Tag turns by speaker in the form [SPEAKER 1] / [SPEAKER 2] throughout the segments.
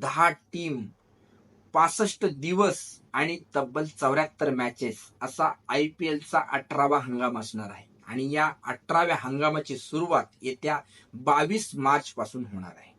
[SPEAKER 1] दहा टीम पासष्ट दिवस आणि तब्बल चौऱ्याहत्तर मॅचेस असा आय पी एलचा अठरावा हंगाम असणार आहे. आणि या अठराव्या हंगामाची सुरुवात येत्या बावीस मार्च पासून होणार आहे.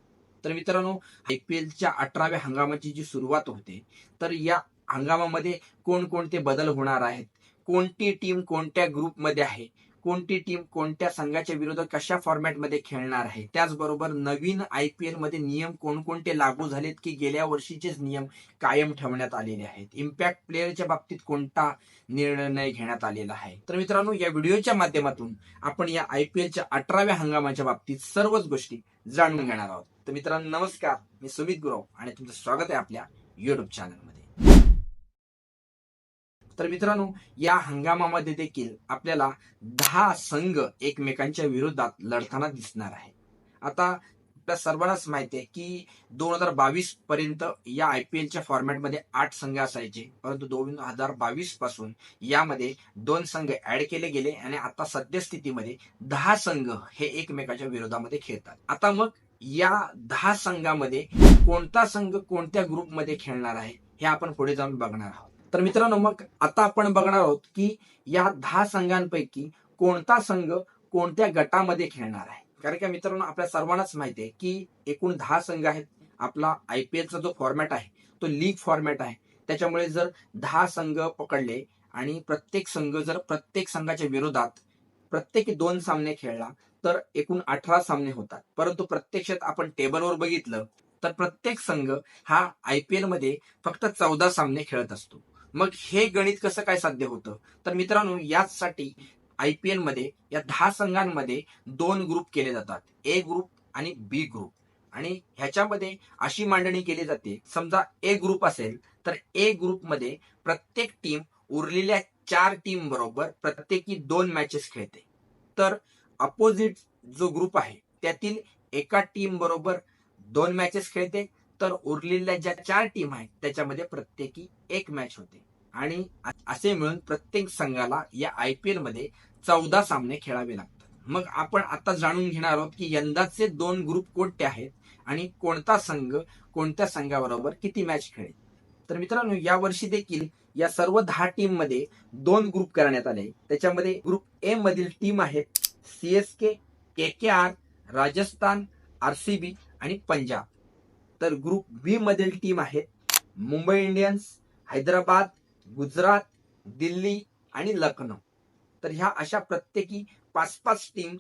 [SPEAKER 1] तर मित्रांनो आय पी एलच्या अठराव्या हंगामाची जी सुरुवात होते तर या हंगामामध्ये कोणकोणते बदल होणार आहेत? कोणती टीम कोणत्या ग्रुपमध्ये आहे? कोणती टीम कोणत्या संघाच्या विरोधात कशा फॉर्मॅटमध्ये खेळणार आहे? त्याचबरोबर नवीन आय पी मध्ये नियम कोणकोणते लागू झालेत की गेल्या वर्षीचेच नियम कायम ठेवण्यात आलेले आहेत? इम्पॅक्ट प्लेअरच्या बाबतीत कोणता निर्णय घेण्यात आलेला आहे? तर मित्रांनो या व्हिडिओच्या माध्यमातून आपण या आय पी एलच्या अठराव्या हंगामाच्या बाबतीत सर्वच गोष्टी जाणून घेणार आहोत. तर मित्रांनो नमस्कार. मी सुमित गुरव आणि तुमचं स्वागत आहे आपल्या युट्यूब चॅनलमध्ये तर मित्रांनो या हंगामामध्ये देखील आपल्याला दहा संघ एकमेकांच्या विरोधात लढताना दिसणार आहे आता आपल्या सर्वांनाच माहिती आहे की दोन हजार बावीस पर्यंत या आय पी एलच्या फॉर्मॅटमध्ये आठ संघ असायचे. परंतु दोन हजार बावीसपासून यामध्ये दोन संघ ऍड केले गेले आणि आता सद्यस्थितीमध्ये दहा संघ हे एकमेकाच्या विरोधामध्ये खेळतात. आता मग या दहा संघामध्ये कोणता संघ कोणत्या ग्रुपमध्ये खेळणार आहे हे आपण पुढे जाऊन बघणार आहोत. तर मित्रांनो मग आता आपण बघणार आहोत की या दहा संघांपैकी कोणता संघ कोणत्या गटामध्ये खेळणार आहे? कारण का मित्रांनो आपल्या सर्वांनाच माहिती आहे की एकूण दहा संघ आहेत. आपला आय पी एलचा जो फॉर्मॅट आहे तो लीग फॉर्मॅट आहे. त्याच्यामुळे जर दहा संघ पकडले आणि प्रत्येक संघ जर प्रत्येक संघाच्या विरोधात प्रत्येकी दोन सामने खेळला तर एकूण अठरा सामने होतात. परंतु प्रत्यक्षात आपण टेबलवर बघितलं तर प्रत्येक संघ हा आय पी मध्ये फक्त चौदा सामने खेळत असतो. मग हे गणित कसं काय साध्य होतं? तर मित्रांनो याचसाठी आय पी एलमध्ये या दहा संघांमध्ये दोन ग्रुप केले जातात. ए ग्रुप आणि बी ग्रुप आणि ह्याच्यामध्ये अशी मांडणी केली जाते. समजा ए ग्रुप असेल तर ए ग्रुपमध्ये प्रत्येक टीम उरलेल्या चार टीम बरोबर प्रत्येकी दोन मॅचेस खेळते. तर अपोजिट जो ग्रुप आहे त्यातील एका टीम बरोबर दोन मॅचेस खेळते. तर उरलेल्या ज्या चार टीम आहेत त्याच्यामध्ये प्रत्येकी एक मॅच होते. आणि असे मिळून प्रत्येक संघाला या आय पी मध्ये चौदा सामने खेळावे लागतात. मग आपण आता जाणून घेणार आहोत की यंदाचे दोन ग्रुप कोणते आहेत आणि कोणता संघ कोणत्या संघाबरोबर किती मॅच खेळेल. तर मित्रांनो या वर्षी देखील या सर्व दहा टीममध्ये दोन ग्रुप करण्यात आले. त्याच्यामध्ये ग्रुप ए मधील टीम आहेत CSK K K R Rajasthan RCB आणि पंजाब. तर ग्रुप बी मधील टीम आहेत मुंबई इंडियन्स हैदराबाद गुजरात दिल्ली आणि लखनौ. तर ह्या अशा प्रत्येकी पाच पाच टीम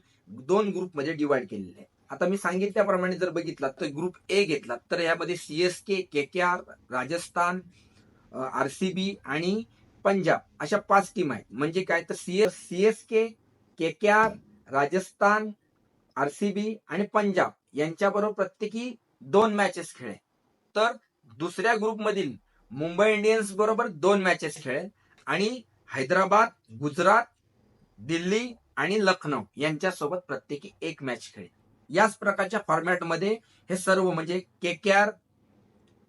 [SPEAKER 1] दोन ग्रुपमध्ये डिवाइड केलेल्या आहेत. आता मी सांगितल्याप्रमाणे जर बघितला तर ग्रुप ए घेतला तर यामध्ये CSK K K R Rajasthan RCB आणि पंजाब अशा पाच टीम आहेत. म्हणजे काय? तर CS CSK K K R Rajasthan RCB आणि पंजाब यांच्याबरोबर प्रत्येकी दोन मॅचेस खेळेल. तर दुसऱ्या ग्रुपमधील मुंबई इंडियन्स बरोबर दोन मॅचेस खेळेल आणि हैदराबाद गुजरात दिल्ली आणि लखनौ यांच्यासोबत प्रत्येकी एक मॅच खेळेल. याच प्रकारच्या फॉर्मॅटमध्ये हे सर्व म्हणजे के के आर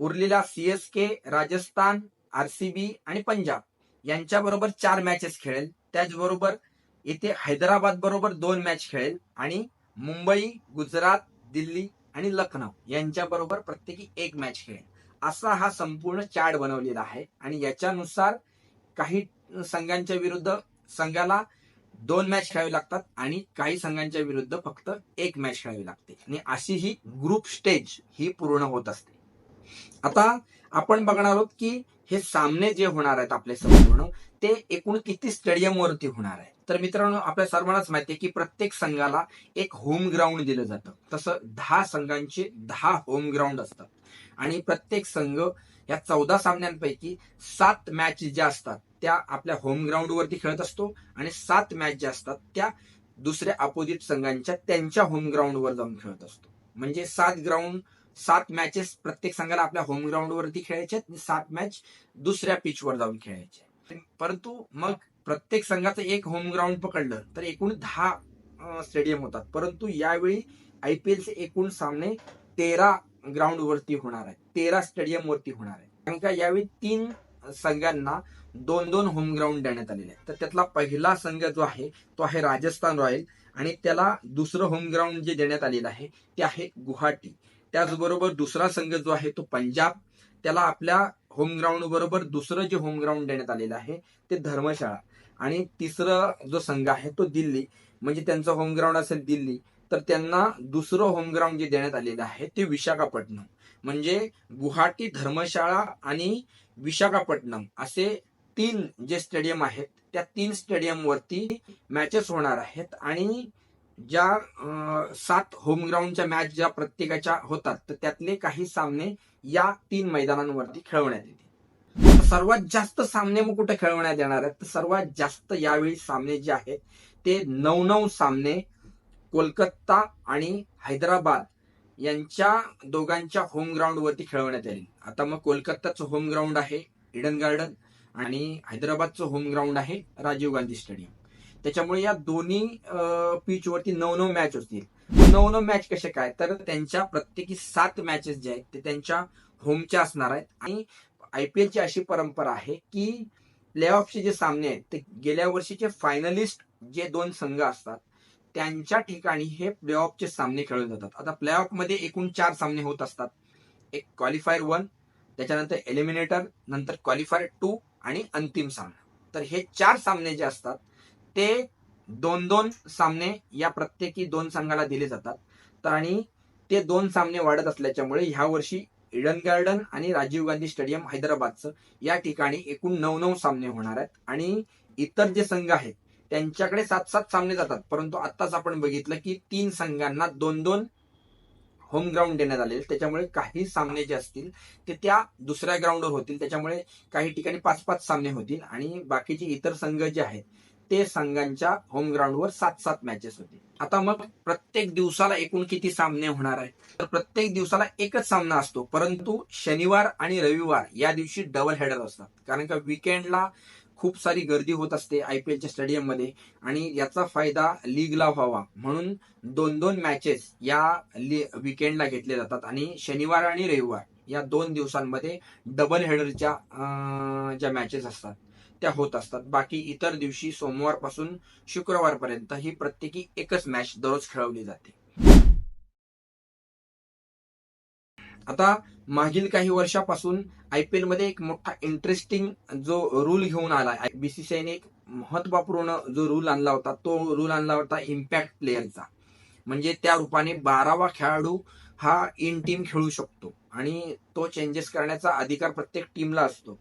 [SPEAKER 1] उरलेला सीएसके राजस्थान आरसीबी आणि पंजाब यांच्याबरोबर चार मॅचेस खेळेल. त्याचबरोबर इथे हैदराबाद बरोबर दोन मॅच खेळेल आणि मुंबई गुजरात दिल्ली आणि लखनौ यांच्याबरोबर प्रत्येकी एक मॅच खेळेल. असा हा संपूर्ण चार्ट बनवलेला आहे. आणि याच्यानुसार काही संघांच्या विरुद्ध संघाला दोन मॅच खेळावी लागतात आणि काही संघांच्या विरुद्ध फक्त एक मॅच खेळावी लागते. आणि अशी ही ग्रुप स्टेज ही पूर्ण होत असते. आता आपण बघणार आहोत की हे सामने जे होणार आहेत आपले संपूर्ण ते एकूण किती स्टेडियम वरती होणार आहे? तर मित्रांनो आपल्या सर्वांनाच माहिती आहे की प्रत्येक संघाला एक होम ग्राउंड दिलं जातं. तसं दहा संघांचे दहा होम ग्राउंड असतात. आणि प्रत्येक संघ या चौदा सामन्यांपैकी सात मॅच ज्या असतात त्या आपल्या होम ग्राउंड वरती खेळत असतो आणि सात मॅच ज्या असतात त्या दुसऱ्या अपोजिट संघांच्या त्यांच्या होम ग्राउंड वर जाऊन खेळत असतो. म्हणजे सात ग्राउंड सात मॅचेस प्रत्येक संघाला आपल्या होम ग्राउंड वरती खेळायचे आणि सात मॅच दुसऱ्या पिचवर जाऊन खेळायचे परंतु मग प्रत्येक संघाचं एक होम ग्राउंड पकडलं तर एकूण दहा स्टेडियम होतात. परंतु यावेळी आय पी एलचे एकूण सामने तेरा ग्राउंड वरती होणार आहे तेरा स्टेडियम वरती होणार आहे कारण का यावेळी तीन संघांना दोन दोन होम ग्राउंड देण्यात आलेले आहेत. तर त्यातला पहिला संघ जो आहे तो आहे राजस्थान रॉयल आणि त्याला दुसरं होम ग्राउंड जे देण्यात आलेलं आहे ते आहे गुवाहाटी. त्याचबरोबर दुसरा संघ जो आहे तो पंजाब त्याला आपल्या होम ग्राउंड बरोबर दुसरं जे होम ग्राउंड देण्यात आलेलं आहे ते धर्मशाळा. आणि तिसरं जो संघ आहे तो दिल्ली. म्हणजे त्यांचं होम ग्राउंड असेल दिल्ली तर त्यांना दुसरं होम ग्राउंड जे देण्यात आलेलं आहे ते विशाखापट्टणम. म्हणजे गुवाहाटी धर्मशाळा आणि विशाखापट्टणम असे तीन जे स्टेडियम आहेत त्या तीन स्टेडियमवरती मॅचेस होणार आहेत. आणि ज्या सात होम ग्राउंडच्या मॅच ज्या प्रत्येकाच्या होतात तर त्यातले काही सामने या तीन मैदानांवरती खेळवण्यात येतील. सर्वात जास्त सामने मग कुठे खेळवण्यात येणार आहेत? तर सर्वात जास्त यावेळी सामने जे आहेत ते नऊ नऊ सामने कोलकाता आणि हैदराबाद यांच्या दोघांच्या होम खेळवण्यात येईल आता मग कोलकाताचं होम ग्राउंड आहे इडन गार्डन आणि हैदराबादचं होम ग्राउंड आहे राजीव गांधी स्टेडियम त्याच्यामुळे या दोन्ही पिच वरती नऊ नऊ मॅच असतील नऊ नऊ मॅच कसे काय? तर त्यांच्या प्रत्येकी सात मॅचेस जे आहेत ते त्यांच्या होमच्या असणार आहेत. आणि आय पी एलची अशी परंपरा आहे की प्लेऑफचे जे सामने आहेत ते गेल्या वर्षीचे फायनलिस्ट जे दोन संघ असतात त्यांच्या ठिकाणी हे प्लेऑफचे सामने खेळले जातात. आता प्लेऑफमध्ये एकूण चार सामने होत असतात. एक क्वालिफायर वन त्याच्यानंतर एलिमिनेटर नंतर क्वालिफायर टू आणि अंतिम सामना. तर हे चार सामने जे असतात ते दोन दोन सामने या प्रत्येकी दोन संघाला दिले जातात. तर आणि ते दोन सामने वाढत असल्याच्यामुळे ह्या वर्षी इडन गार्डन आणि राजीव गांधी स्टेडियम हैदराबादचं या ठिकाणी एकूण नऊ नऊ सामने होणार आहेत. आणि इतर जे संघ आहेत त्यांच्याकडे सात सात सामने जातात. परंतु आत्ताच आपण बघितलं की तीन संघांना दोन दोन होम ग्राउंड देण्यात आले त्याच्यामुळे काही सामने जे असतील ते त्या दुसऱ्या ग्राउंडवर होतील. त्याच्यामुळे काही ठिकाणी पाच पाच सामने होतील. आणि बाकीचे इतर संघ जे आहेत ते संघांच्या होम ग्राउंडवर सात सात मॅचेस होते. आता मग प्रत्येक दिवसाला एकूण किती सामने होणार आहेत? तर प्रत्येक दिवसाला एकच सामना असतो. परंतु शनिवार आणि रविवार या दिवशी डबल हेडर असतात. कारण का विकेंडला खूप सारी गर्दी होत असते आय पी एलच्या स्टेडियममध्ये आणि याचा फायदा लीगला व्हावा म्हणून दोन दोन मॅचेस या विकेंडला घेतले जातात आणि शनिवार आणि रविवार या दोन दिवसांमध्ये डबल हेडरच्या ज्या मॅचेस असतात त्या होत असतात. बाकी इतर दिवशी सोमवारपासून शुक्रवारपर्यंत ही प्रत्येकी एकच मॅच दररोज खेळवली जाते. आता मागील काही वर्षापासून आय पी एलमध्ये एक मोठा इंटरेस्टिंग जो रूल घेऊन आला बीसीसीआयने एक महत्त्वपूर्ण जो रूल आणला होता तो रूल आणला होता इम्पॅक्ट प्लेयरचा म्हणजे त्या रूपाने बारावा खेळाडू हा इन टीम खेळू शकतो. आणि तो चेंजेस करण्याचा अधिकार प्रत्येक टीमला असतो.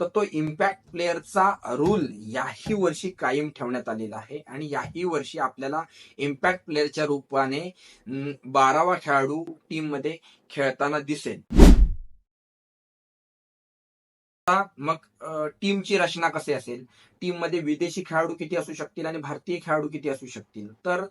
[SPEAKER 1] तर तो इम्पॅक्ट प्लेअरचा रूल याही वर्षी कायम ठेवण्यात आलेला आहे. आणि याही वर्षी आपल्याला इम्पॅक्ट प्लेअरच्या रूपाने बारावा खेळाडू टीममध्ये खेळताना दिसेल. मग टीमची रचना कशी असेल? टीममध्ये विदेशी खेळाडू किती असू शकतील आणि भारतीय खेळाडू किती असू शकतील? तर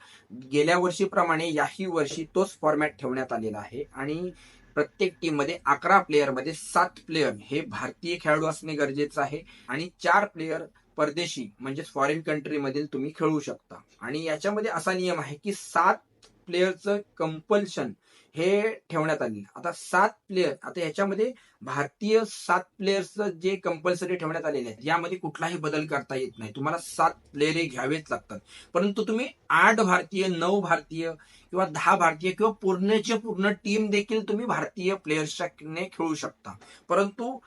[SPEAKER 1] गेल्या वर्षीप्रमाणे याही वर्षी तोच फॉर्मॅट ठेवण्यात आलेला आहे. आणि प्रत्येक टीममध्ये अकरा प्लेयरमध्ये सात प्लेयर हे भारतीय खेळाडू असणे गरजेचं आहे. आणि चार प्लेयर परदेशी म्हणजेच फॉरेन कंट्री मधील तुम्ही खेळू शकता. आणि याच्यामध्ये असा नियम आहे की सात प्लेयरचं कंपल्शन हे ठेवण्यात आलेलं आता सात प्लेयर आता याच्यामध्ये भारतीय सात प्लेयर्सचं जे कंपल्सरी ठेवण्यात आलेले आहेत यामध्ये कुठलाही बदल करता येत नाही. तुम्हाला सात प्लेयर हे घ्यावेच लागतात. परंतु तुम्ही आठ भारतीय नऊ भारतीय किंवा दहा भारतीय किंवा पूर्णचे पूर्ण टीम देखील तुम्ही भारतीय प्लेयर्सच्या खेळू शकता. परंतु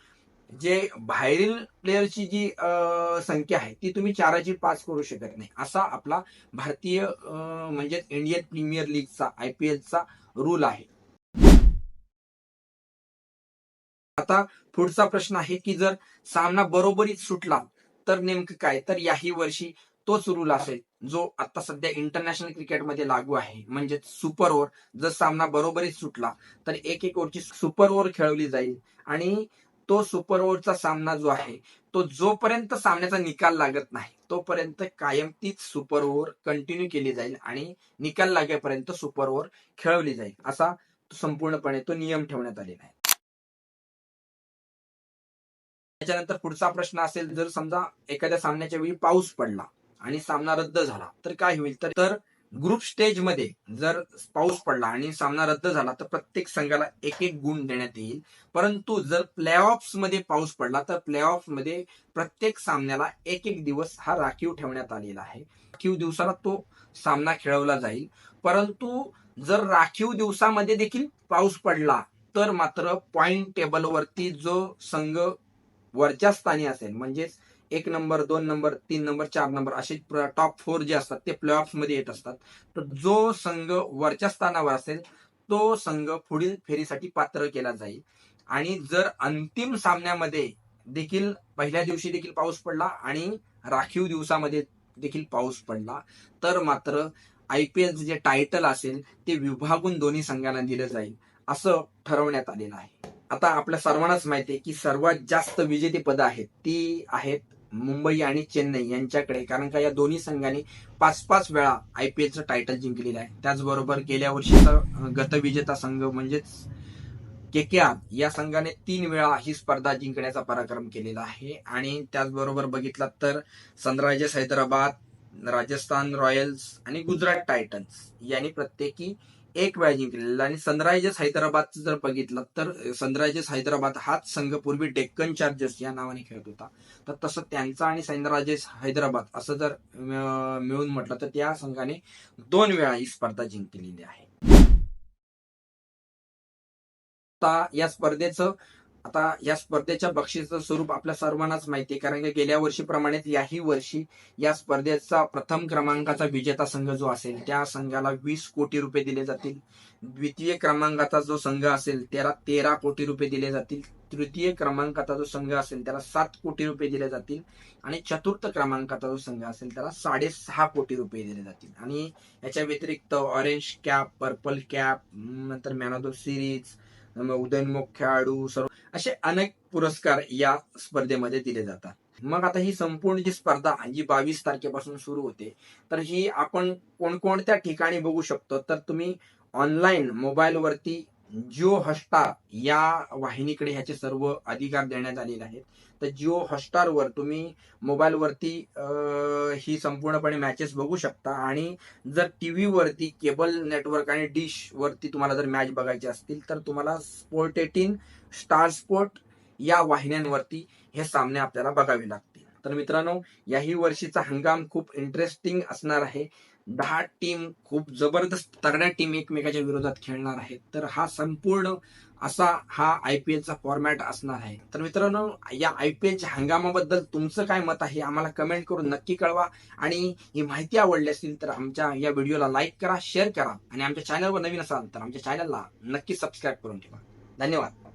[SPEAKER 1] जे बाहेरील प्लेयरची जी अं, संख्या आहे ती तुम्ही चाराची पाच करू शकत नाही. असा आपला भारतीय म्हणजे इंडियन प्रीमियर लीगचा आय पी एलचा रूल आहे. आता पुढचा प्रश्न आहे की जर सामना बरोबरीत सुटला तर नेमकं काय? तर याही वर्षी तोच रूल असेल जो आता सध्या इंटरनॅशनल क्रिकेटमध्ये लागू आहे. म्हणजे सुपर ओव्हर जर सामना बरोबरीत सुटला तर एक एक ओव्हरची सुपर ओव्हर खेळवली जाईल. आणि तो सुपर ओव्हरचा सामना जो आहे तो जोपर्यंत सामन्याचा निकाल लागत नाही तोपर्यंत कायम तीच सुपर ओव्हर कंटिन्यू केली जाईल आणि निकाल लागेपर्यंत सुपर ओव्हर खेळवली जाईल असा तो संपूर्णपणे तो नियम ठेवण्यात आलेला आहे. त्याच्यानंतर पुढचा प्रश्न असेल जर समजा एखाद्या सामन्याच्या वेळी पाऊस पडला आणि सामना रद्द झाला तर काय होईल? तर ग्रुप स्टेजमध्ये जर पाऊस पडला आणि सामना रद्द झाला तर प्रत्येक संघाला एक एक गुण देण्यात येईल. परंतु जर प्लेऑफ्समध्ये पाऊस पडला तर प्लेऑफमध्ये प्रत्येक सामन्याला एक एक दिवस हा राखीव ठेवण्यात आलेला आहे. राखीव दिवसाला तो सामना खेळवला जाईल. परंतु जर राखीव दिवसामध्ये देखील पाऊस पडला तर मात्र पॉइंट टेबलवरती जो संघ वरच्या स्थानी असेल म्हणजेच एक नंबर दोन नंबर तीन नंबर चार नंबर असे टॉप फोर जे असतात ते प्ले मध्ये येत असतात. तर जो संघ वरच्या स्थानावर असेल तो संघ पुढील फेरीसाठी पात्र केला जाईल. आणि जर अंतिम सामन्यामध्ये देखील पहिल्या दिवशी देखील पाऊस पडला आणि राखीव दिवसामध्ये देखील पाऊस पडला तर मात्र आय पी एल जे टायटल असेल ते विभागून दोन्ही संघांना दिलं जाईल असं ठरवण्यात आलेलं आहे. आता आपल्या सर्वांनाच माहिती आहे की सर्वात जास्त विजेतेपद आहेत ती आहेत मुंबई आणि चेन्नई यांच्याकडे कारण का या दोन्ही संघांनी पाच पाच वेळा आय पी एलचं टायटल जिंकलेलं आहे. त्याचबरोबर गेल्या वर्षीचा गतविजेता संघ म्हणजेच के के आर या संघाने तीन वेळा ही स्पर्धा जिंकण्याचा पराक्रम केलेला आहे. आणि त्याचबरोबर बघितलात तर सनरायझर्स हैदराबाद राजस्थान रॉयल्स आणि गुजरात टायटन्स यांनी प्रत्येकी एक वेळा जिंकलेला आणि सनरायझर्स हैदराबादचं जर बघितलं तर सनरायझर्स हैदराबाद हाच संघ पूर्वी डेक्कन चार्जर्स या नावाने खेळत होता. तर तसं त्यांचा आणि सनरायझर्स हैदराबाद असं जर मिळून म्हटलं तर त्या संघाने दोन वेळा ही स्पर्धा जिंकलेली आहे. या स्पर्धेचं आता या स्पर्धेच्या बक्षीसचं स्वरूप आपल्या सर्वांनाच माहिती आहे. कारण की गेल्या वर्षीप्रमाणेच याही वर्षी या स्पर्धेचा प्रथम क्रमांकाचा विजेता संघ जो असेल त्या संघाला वीस कोटी रुपये दिले जातील. द्वितीय क्रमांकाचा जो संघ असेल त्याला तेरा कोटी रुपये दिले जातील. तृतीय क्रमांकाचा जो संघ असेल त्याला सात कोटी रुपये दिले जातील. आणि चतुर्थ क्रमांकाचा जो संघ असेल त्याला साडेसहा कोटी रुपये दिले जातील. आणि याच्या व्यतिरिक्त ऑरेंज कॅप पर्पल कॅप नंतर मॅन ऑफ द सिरीज उदयनमुख खेळाडू सर्व असे अनेक पुरस्कार या स्पर्धेमध्ये दिले जातात. मग आता ही संपूर्ण जी स्पर्धा जी बावीस तारखेपासून सुरू होते तर ही आपण कोणकोणत्या ठिकाणी बघू शकतो? तर तुम्ही ऑनलाईन मोबाईलवरती जिओ हॉटस्टार या वाहिनीकडे ह्याचे सर्व अधिकार देण्यात आलेले आहेत. तर जिओ हॉटस्टारवर तुम्ही मोबाईलवरती ही संपूर्णपणे मॅचेस बघू शकता. आणि जर टी व्हीवरती केबल नेटवर्क आणि डिशवरती तुम्हाला जर मॅच बघायचे असतील तर तुम्हाला स्पोर्ट एटीन स्टार स्पोर्ट या वाहिन्यांवरती हे सामने आपल्याला बघावे लागतात तर मित्रांनो याही वर्षीचा हंगाम खूप इंटरेस्टिंग असणार आहे. दहा टीम खूप जबरदस्त तगड्या टीम एकमेकाच्या विरोधात खेळणार आहेत. तर हा संपूर्ण असा हा आय पी एलचा फॉर्मॅट असणार आहे. तर मित्रांनो या आय पी एलच्या हंगामाबद्दल तुमचं काय मत आहे आम्हाला कमेंट करून नक्की कळवा. आणि ही माहिती आवडली असेल तर आमच्या या व्हिडिओला लाईक करा शेअर करा. आणि आमच्या चॅनलवर नवीन असाल तर आमच्या चॅनलला नक्की सबस्क्राईब करून ठेवा. धन्यवाद.